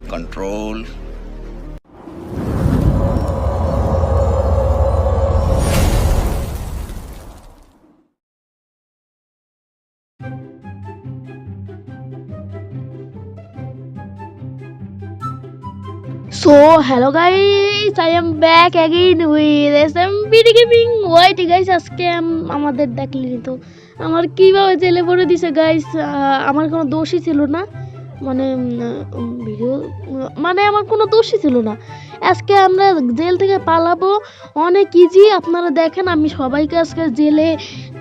control So, hello guys, I am back again with SMPD Gaming. Wait guys, আজকে আম- আমাদের দেখলেনি তো আমার কীভাবে জেলে পড়ে দিছে গাইস আমার কোনো দোষই ছিল না মানে ভিডিও মানে আমার কোনো দোষই ছিল না। আজকে আমরা জেল থেকে পালাবো। অনেক ইজি আপনারা দেখেন, আমি সবাইকে আজকে জেলে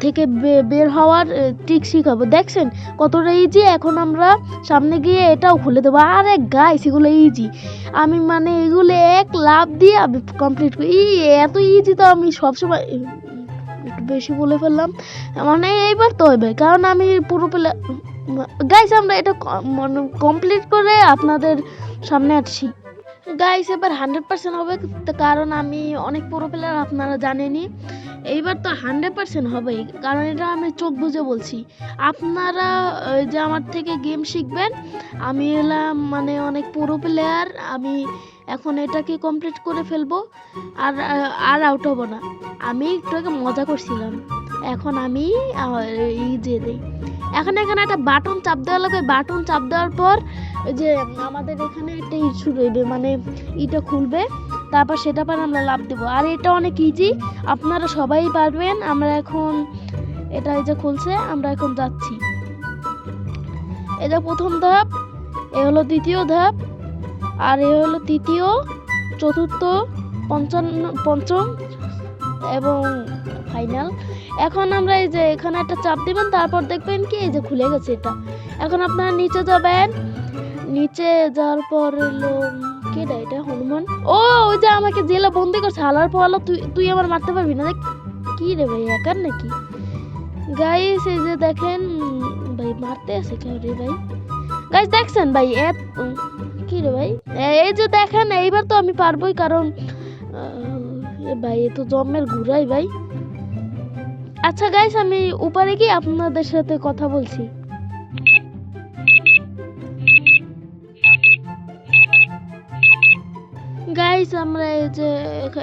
থেকে বের হওয়ার ট্রিক শিখাবো। দেখছেন? কতটা ইজি এখন আমরা সামনে গিয়ে এটাও খুলে দেবো। আরে গাইস এগুলো ইজি আমি মানে এগুলো এক লাভ দিয়ে আমি কমপ্লিট করি। এত ইজি তো আমি সবসময় একটু বেশি বলে ফেললাম। মানে এইবার তো হবে কারণ আমি পুরো পেলে গাইস আমরা এটা কমপ্লিট করে আপনাদের সামনে আসছি। গাইস এবার হান্ড্রেড পার্সেন্ট হবে কারণ আমি অনেক পুরো প্লেয়ার আপনারা জানেনই। এইবার তো হান্ড্রেড পার্সেন্ট হবেই, কারণ এটা আমি চোখ বুঝে বলছি। আপনারা যে আমার থেকে গেম শিখবেন, আমি এলাম মানে অনেক পুরো প্লেয়ার আমি এখন এটাকে কমপ্লিট করে ফেলব, আর আর আউট হব না। আমি একটু আগে মজা করছিলাম, এখন আমি এই যে দিই। এখন এখানে একটা বাটন চাপ দেওয়া লাগবে বাটন চাপ দেওয়ার পর যে আমাদের এখানে একটা ইস্যু শুরু হইবে মানে ইটা খুলবে, তারপর সেটা পর আমরা লাভ দেবো। আর এটা অনেক ইজি আপনারা সবাই পারবেন। আমরা এখন এটা এই যে খুলছে, আমরা এখন যাচ্ছি। এটা প্রথম ধাপ, এ হলো দ্বিতীয় ধাপ, আর এ হলো তৃতীয়, চতুর্থ, পঞ্চান্ন, পঞ্চম এবং ফাইনাল এখন আমরা এই যে এখানে একটা চাপ দিবেন, তারপর দেখবেন কি, এই যে খুলে গেছে এটা। এখন আপনারা নিচে যাবেন। নিচে যাওয়ার পর এলো কেডা এটা? হনুমান? ও, ওই যে আমাকে জেলে বন্দি করছে। হালার পোয়ালো তুই তুই আমার মারতে পারবি না? দেখ, কি রে ভাই, একার নাকি? গাইস এই যে দেখেন, ভাই মারতে আছে কেউ রে ভাই। গাইস দেখছেন ভাই, এত, কি রে ভাই? এই যে দেখেন, এইবার তো আমি পারবোই, কারণ ভাই, এ তো জন্মের ঘুরাই ভাই। আচ্ছা গাইস আমি উপরে গিয়ে আপনাদের সাথে কথা বলছি। গাইস আমরা এই যে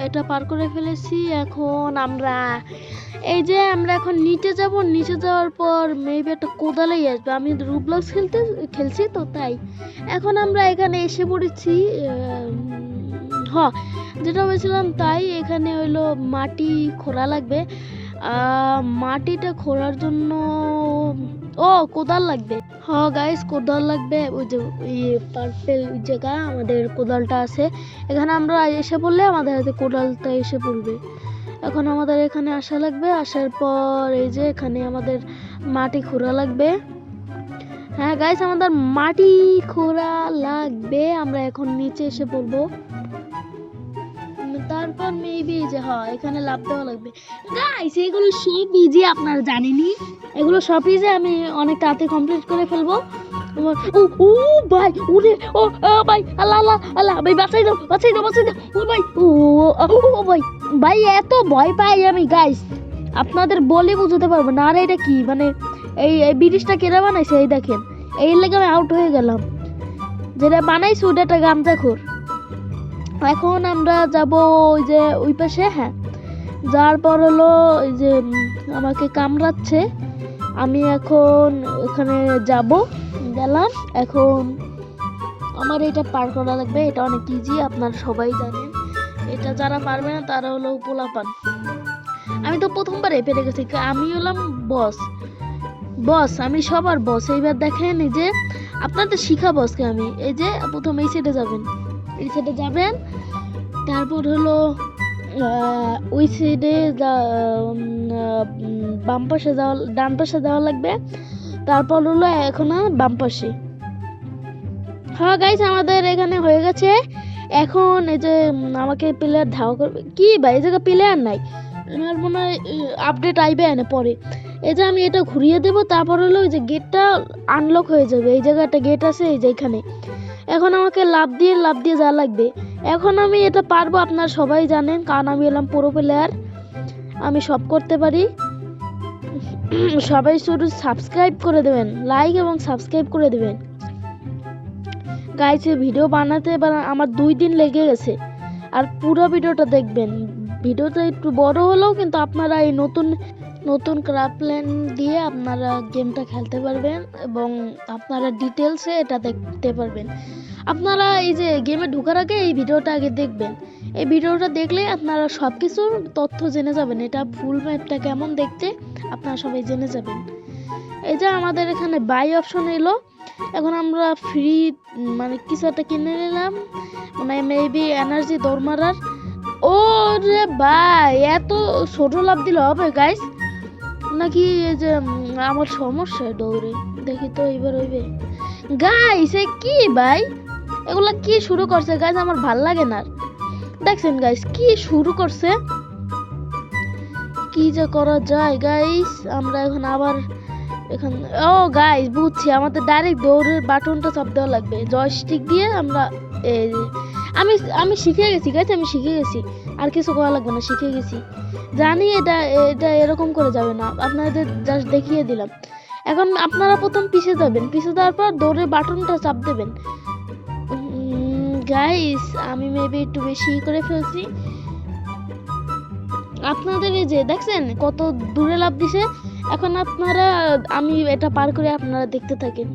এটা পার করে ফেলেছি, এখন আমরা এই যে আমরা এখন নিচে যাব, নিচে যাওয়ার পর মেবি একটা কোদালেই আসবে। আমি রুবলক্স খেলতে, খেলছি তো, তাই। এখন আমরা এখানে এসে পড়েছি হ, যেটা বলছিলাম তাই, এখানে হইল মাটি খোঁড়া লাগবে। মাটিটা খোঁড়ার জন্য, ও, কোদাল লাগবে। হ গাইস কোদাল লাগবে। ওই যে ইয়ে পার্পেল জায়গা, আমাদের কোদালটা আছে। এখানে আমরা এসে পড়লে আমাদের হাতে কোদালটা এসে পড়বে। এখন আমাদের এখানে আসা লাগবে। আসার পর এই যে এখানে আমাদের মাটি খোঁড়া লাগবে। হ্যাঁ গাইস আমাদের মাটি খোঁড়া লাগবে। আমরা এখন নিচে এসে পড়ব। তারপর মেবি যে হ্যাঁ এখানে লাভ দেওয়া লাগবে। গাইস এগুলো সব ইজি আপনারা জানেনই। এগুলো সব ইজি আমি অনেক তাড়াতাড়ি কমপ্লিট করে ফেলব। ও ও ভাই ওরে ও ভাই আল্লাহ আল্লাহ আল্লাহ ভাই বাঁচাই দাও বাঁচাই দাও বাঁচাই দাও। ও ভাই ও ও, ভাই ভাই এত ভয় পাই আমি গাইস আপনাদের বলে বুঝতে পারব না আর এটা কি? মানে এই এই ব্রিটিশটা কেরা বানাইছে? এই দেখেন। এই লেগে আমি আউট হয়ে গেলাম। যেটা বানাইছে ওটা একটা গামজাখোর এখন আমরা যাব ওই যে ওই পাশে হ্যাঁ? যার পর হলো ওই যে আমাকে কামড়াচ্ছে। আমি এখন ওখানে যাব, গেলাম। এখন আমার এটা পার করা লাগবে, এটা অনেক ইজি আপনারা সবাই জানেন। এটা যারা পারবে না, তারা হলো পোলাপান। আমি তো প্রথমবারে পেরে গেছি আমি হলাম বস বস আমি সবার বস এইবার দেখেন এই যে, আপনাদের শিখা বসকে আমি। এই যে প্রথম এই সাইডে যাবেন। এই সাইডে যাবেন। তারপর হলো ওই সাইডে বাম পাশে যাওয়া, ডান পাশে যাওয়া লাগবে। তারপর হলো এখন বাম পাশে। হ্যাঁ গাইস আমাদের এখানে হয়ে গেছে। এখন এই যে আমাকে প্লেয়ার ধাওয়া করবে। কি ভাই এই জায়গায় প্লেয়ার নাই। আমার মনে হয় আপডেট আইবে এনে পরে। এই যে আমি এটা ঘুরিয়ে দেবো, তারপর হলো ওই যে গেটটা আনলক হয়ে যাবে। এই জায়গায় একটা গেট আছে এই যে এখানে। এখন আমাকে লাভ দিয়ে লাভ দিয়ে যা লাগবে। এখন আমি এটা পারব, আপনারা সবাই জানেন, কারণ আমি এলাম পুরো প্লেয়ার আমি সব করতে পারি। সবাই শুধু সাবস্ক্রাইব করে দেবেন লাইক এবং সাবস্ক্রাইব করে দেবেন। গাইছে ভিডিও বানাতে এবার আমার দুই দিন লেগে গেছে। আর পুরো ভিডিওটা দেখবেন। ভিডিওটা একটু বড় হলেও কিন্তু আপনারা এই নতুন নতুন ক্রাফট প্ল্যান দিয়ে আপনারা গেমটা খেলতে পারবেন এবং আপনারা ডিটেলসে এটা দেখতে পারবেন। আপনারা এই যে গেমে ঢোকার আগে এই ভিডিওটা আগে দেখবেন। এই ভিডিওটা দেখলে আপনারা সব কিছুর তথ্য জেনে যাবেন। এটা ফুল ম্যাপটা কেমন দেখতে, আপনারা সবাই জেনে যাবেন। এই যে আমাদের এখানে বাই অপশন এলো। এখন আমরা ফ্রি মানে কিছু একটা কিনে নিলাম। মানে মেবি এনার্জি দৌড় মারার ও রে ভাই, এত ছোট লাভ দিলে হবে গাইস নাকি এই যে আমার সমস্যা দৌড়ে। দেখি তো এবার হইবে। গাইস এ কি ভাই? এগুলা কি শুরু করছে? গাইস আমার ভালো লাগে না। দেখছেন গাইস কি শুরু করছে? কি যে করা যায় গাইস আমরা এখন আবার এখন, ও গাইস বুঝছি, আমাদের ডাইরেক্ট দৌড়ের বাটনটা চাপ দেওয়া লাগবে। জয়স্টিক দিয়ে আমরা আমি আমি শিখে গেছি গাইস আমি শিখে গেছি। আর কিছু করা লাগবে না, শিখে গেছি। জানি এটা এটা এরকম করে যাবে না। আপনাদের জাস্ট দেখিয়ে দিলাম। এখন আপনারা প্রথম পিছে যাবেন। পিছে যাওয়ার পর দৌড়ের বাটনটা চাপ দেবেন। গাইস আমি মেবি একটু বেশি করে ফেলছি। আপনাদের এই যে, দেখছেন কত দূরে লাভ দিছে? এখন আপনারা, আমি এটা পার করে আপনারা দেখতে থাকেন।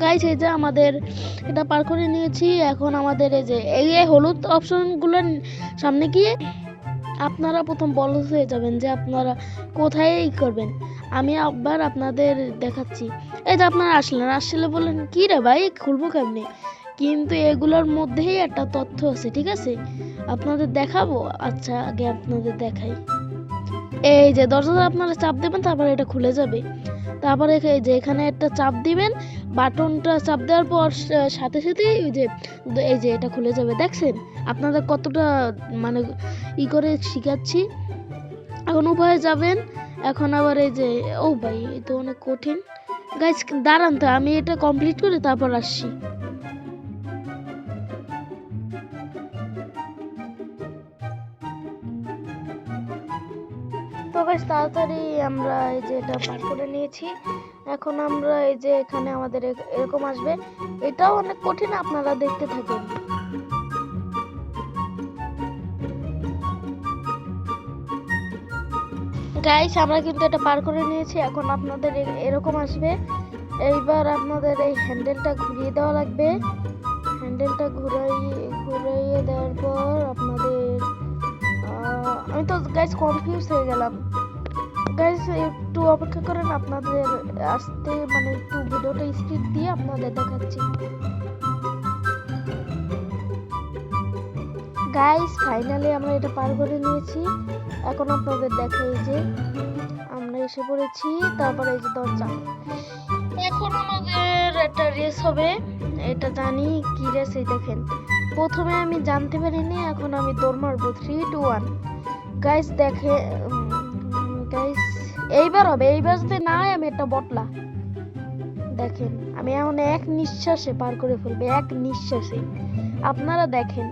গাইস এই যে আমাদের এটা পার করে নিয়েছি। এখন আমাদের এই যে, এই হলুদ অপশনগুলোর সামনে গিয়ে আপনারা প্রথম বলস হয়ে যাবেন যে আপনারা কোথায় করবেন। আমি আবার আপনাদের দেখাচ্ছি। এই যে আপনারা আসলেন, আসলে বললেন, কি রে ভাই, খুলবো কেমনি? কিন্তু এগুলোর মধ্যেই একটা তথ্য আছে, ঠিক আছে? আপনাদের দেখাবো? আচ্ছা আগে আপনাদের দেখাই। এই যে, দরজাটা আপনারা চাপ দেবেন, তারপরে এটা খুলে যাবে। তারপরে এই যে, এখানে একটা চাপ দিবেন। বাটনটা চাপ দেওয়ার পর সাথে সাথে এই যে এই যে, এটা খুলে যাবে। দেখছেন? আপনাদের কতটা মানে ই করে শিখাচ্ছি। এখন উপায়ে যাবেন। এখন আবার এই যে, ও ভাই এ তো অনেক কঠিন। গাইজ দাঁড়ান তো, আমি এটা কমপ্লিট করে তারপর আসছি। তো বেশ তাড়াতাড়ি আমরা এই যে এটা পার করে নিয়েছি। এখন আমরা এই যে এখানে আমাদের এরকম আসবে। এটাও অনেক কঠিন, আপনারা দেখতে থাকেন। গাইস আমরা কিন্তু এটা পার করে নিয়েছি। এখন আপনাদের এরকম আসবে। এইবার আপনাদের এই হ্যান্ডেলটা ঘুরিয়ে দেওয়া লাগবে। হ্যান্ডেলটা ঘুরাই ঘুরাইয়ে দেওয়ার পর আপনাদের আমি তো গাইস কনফিউজ হয়ে গেলাম। গাইস একটু অপেক্ষা করেন, আপনাদের আসতে মানে একটু ভিডিওটা স্পিড দিয়ে আপনাদের দেখাচ্ছি। গাইস ফাইনালি আমরা এটা পার করে নিয়েছি। এখন আপনাদের দেখাই যে আমরা এসে পড়েছি, তারপরে এই যে দরজা। এখন আমাদের একটা রেস হবে, এটা জানি কি রেস এই দেখেন। প্রথমে আমি জানতে পারিনি, এখন আমি দৌড় মারবো থ্রি টু ওয়ান গাইস দেখে গাইস এইবার হবে, এইবার যদি না আমি একটা বটলা। দেখেন, আমি এখন এক নিঃশ্বাসে পার করে ফেলব, এক নিঃশ্বাসে। আপনারা দেখেন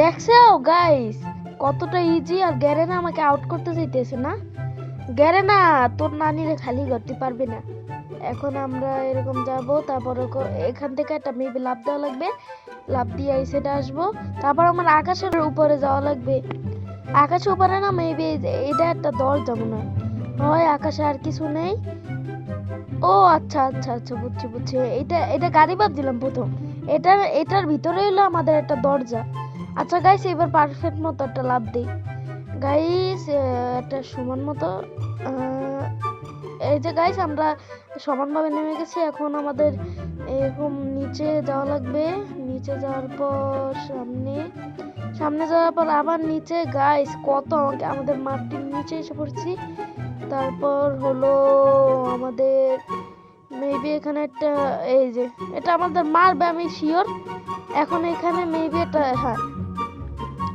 দেখছ গাইস কতটা ইজি আর গ্যারেনা আমাকে আউট করতে চাইতেছে না। গ্যারেনা, তোর নানিরে খালি করতে পারবে না। এখন আমরা এরকম যাব, তারপর এখান থেকে একটা মেবি লাভ দেওয়া লাগবে। লাভ দিয়ে এই সেটা আসব। তারপর আমার আকাশের উপরে যাওয়া লাগবে। আকাশের উপরে না মেবি এটা একটা দরজা মনে হয়। হয় আকাশে আর কিছু নেই। ও আচ্ছা আচ্ছা আচ্ছা বুঝছি বুঝছি। এটা এটা গাড়ি বাদ দিলাম প্রথম। এটার এটার ভিতরে হলো আমাদের একটা দরজা। আচ্ছা গাইস এবার পারফেক্ট মতো একটা লাভ দিই। গাইস একটা সমান মতো এই যে গাইস আমরা সমানভাবে নেমে গেছি। এখন আমাদের এরকম নিচে যাওয়া লাগবে। নিচে যাওয়ার পর সামনে সামনে যাওয়ার পর আবার নিচে। গাইস কত আমাকে, আমাদের মাটির নিচে এসে পড়ছি। তারপর হলো আমাদের মেবি এখানে একটা, এই যে, এটা আমাদের মারবে, আমি শিওর এখন এখানে মেবি এটা হ্যাঁ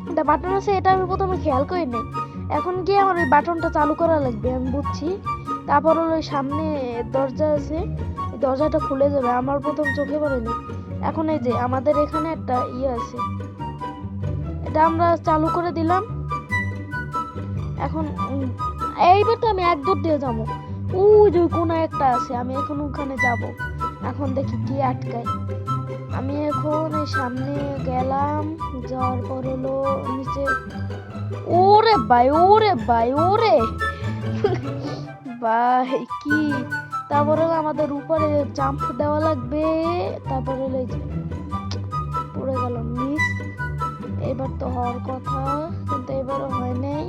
একটা বাটন আছে, এটা আমি প্রথমে খেয়াল করি নাই। এখন গিয়ে আমার ওই বাটনটা চালু করা লাগবে, আমি বুঝছি। তারপর ওই সামনে দরজা আছে দরজাটা খুলে যাবে, আমার প্রথম চোখে পড়েনি। এখন এই যে, আমাদের এখানে একটা ইয়ে আছে। এটা আমরা চালু করে দিলাম। এখন এইবার তো আমি এক দূর দিয়ে যাব। ওই যে কোনো একটা আছে, আমি এখন ওখানে যাব। এখন দেখি কি আটকায়। আমি এখন এই সামনে গেলাম, যাওয়ার পর হলো নিচে ওরে ভাই ওরে ভাই ওরে। ভাই, কি? তারপরে আমাদের উপরে জাম্প দেওয়া লাগবে, তারপরে পড়ে গেল মিস এবার তো হওয়ার কথা, কিন্তু এবারও হয় নাই।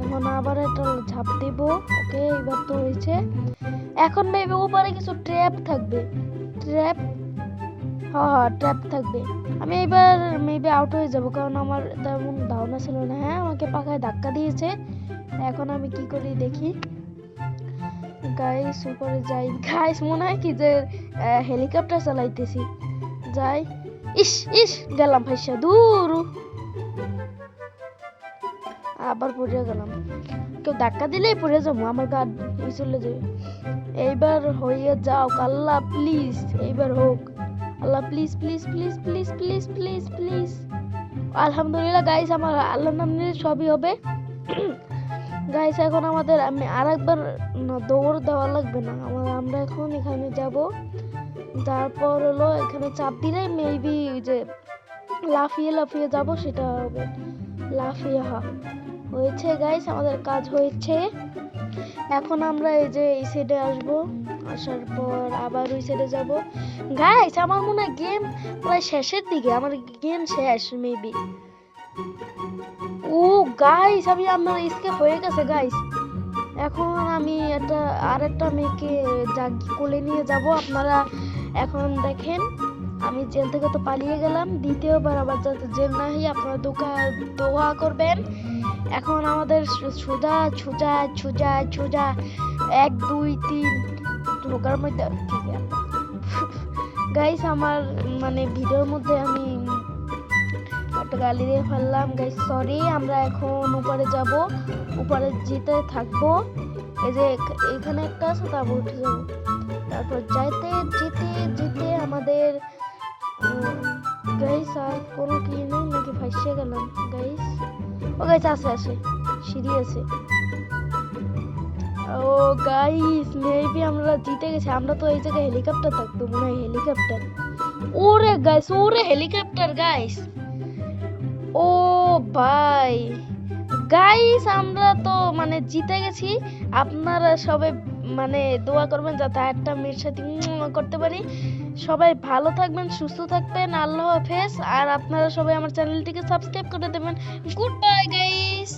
এখন আবার এটা ঝাঁপ দিব, ওকে? এবার তো হয়েছে। এখন মেবি উপরে কিছু ট্র্যাপ থাকবে। ট্র্যাপ হ্যাঁ হ্যাঁ ট্র্যাপ থাকবে। আমি এবার মেবি আউট হয়ে যাব, কারণ আমার তেমন ধারণা ছিল না হ্যাঁ? আমাকে পাখায় ধাক্কা দিয়েছে। এখন আমি কি করি দেখি। গাইস উপরে যাই। গাইস মনে হয় কি যে হেলিকপ্টার চালাইতেছি। যাই। ইস ইস, গেলাম ভাইসা দূর। আবার পড়ে গেলাম। কেউ ধাক্কা দিলেই পড়ে যাব, আমার গা চলে যাবে। এইবার হয়ে যাও আল্লাহ প্লিজ এইবার হোক। আল্লাহ please please please please please please please আলহামদুলিল্লাহ গাইস আমার আল্লাহ নাম নিলে সবই হবে। গাইস এখন আমাদের আমি আর একবার দৌড় দেওয়া লাগবে না। আমার, আমরা এখন এখানে যাব। তারপর হলো এখানে চাপ দিলে মেবি ওই যে লাফিয়ে লাফিয়ে যাব, সেটা হবে। লাফিয়ে হা। হয়েছে গাইস আমাদের কাজ হয়েছে। এখন আমরা এই যে এই সাইডে আসব। আসার পর আবার ওই সাইডে যাব। গাইস আমার মনে হয় গেম প্রায় শেষের দিকে, আমার গেম শেষ মেবি ও গাইস আমি, আমার স্কেপ হয়ে গেছে গাইস এখন আমি একটা আর একটা মেয়েকে কোলে নিয়ে যাব। আপনারা এখন দেখেন, আমি জেল থেকে তো পালিয়ে গেলাম। দ্বিতীয়বার আবার যাতে জেল না হই আপনারা দোকা, দোয়া করবেন। এখন আমাদের সুজা, ছুজা ছুজা ছুজা, এক, দুই, তিন ঢোকার মধ্যে ঠিক গাইস আমার মানে ভিডিওর মধ্যে আমি একটা গালি দিয়ে ফেললাম। গাইস সরি আমরা এখন উপরে যাব। উপরে যেতে থাকব। এই যে এখানে একটা আছে তারপর উঠে যাব। তারপর যাইতে, যেতে যেতে আমাদের গাইস আর কোনো কি নেই নাকি? ফাইসে গেলাম। গাইস ও গাইস আছে আছে সিঁড়ি আছে। ও গাইস মেবি আমরা জিতে গেছি, আমরা তো এই জায়গায় হেলিকপ্টার থাকতো, মনে হয় হেলিকপ্টার ওরে গাইস ওরে হেলিকপ্টার গাইস ও ভাই। গাইস আমরা তো মানে জিতে গেছি। আপনারা সবাই মানে দোয়া করবেন যাতে একটা মেয়ের সাথে করতে পারি। সবাই ভালো থাকবেন, সুস্থ থাকবেন, আল্লাহ হাফেজ। আর আপনারা সবাই আমার চ্যানেলটিকে সাবস্ক্রাইব করে দেবেন। Good bye guys